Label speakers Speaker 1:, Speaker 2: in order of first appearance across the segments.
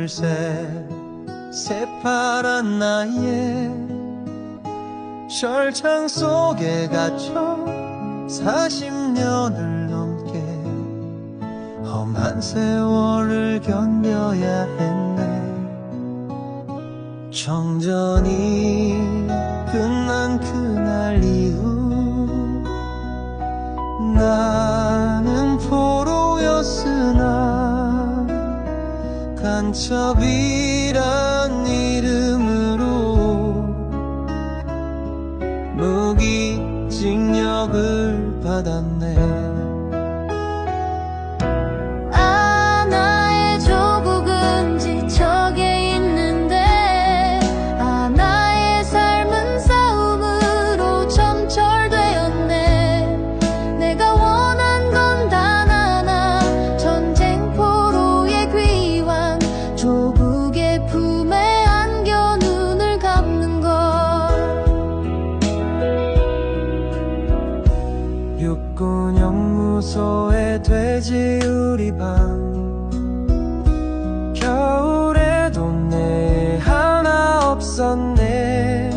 Speaker 1: 둘셋 새파란 나의 절창 속에 갇혀 40년을 넘게 험한 세월을 견뎌야 했네. 청전이 간첩이란 이름으로 무기징역을 받았네 군 연무소의 돼지 우리 방. 겨울에도 내 하나 없었네.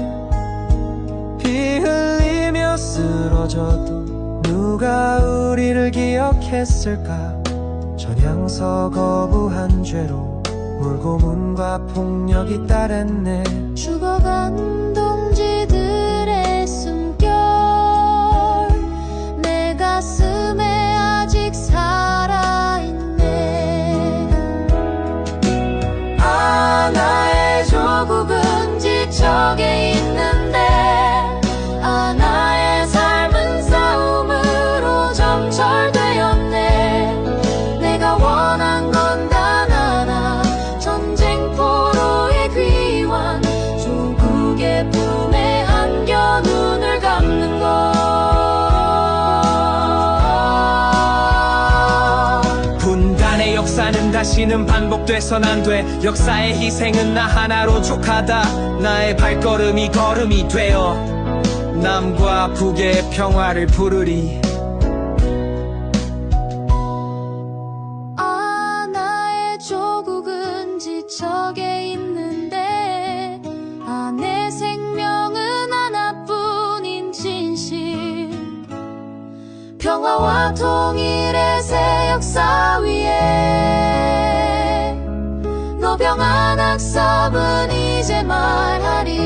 Speaker 1: 피 흘리며 쓰러져도 누가 우리를 기억했을까? 전향서 거부한 죄로 물고문과 폭력이 따랐네
Speaker 2: 지척
Speaker 3: 다시는 반복돼선 안 돼. 역사의 희생은 나 하나로 족하다. 나의 발걸음이 걸음이 되어 남과 북의 평화를 부르리.
Speaker 2: 아 나의 조국은 지척에 있는데 아 내 생명은 하나뿐인 진실. 평화와 통일 병한 학습은 이제 말하리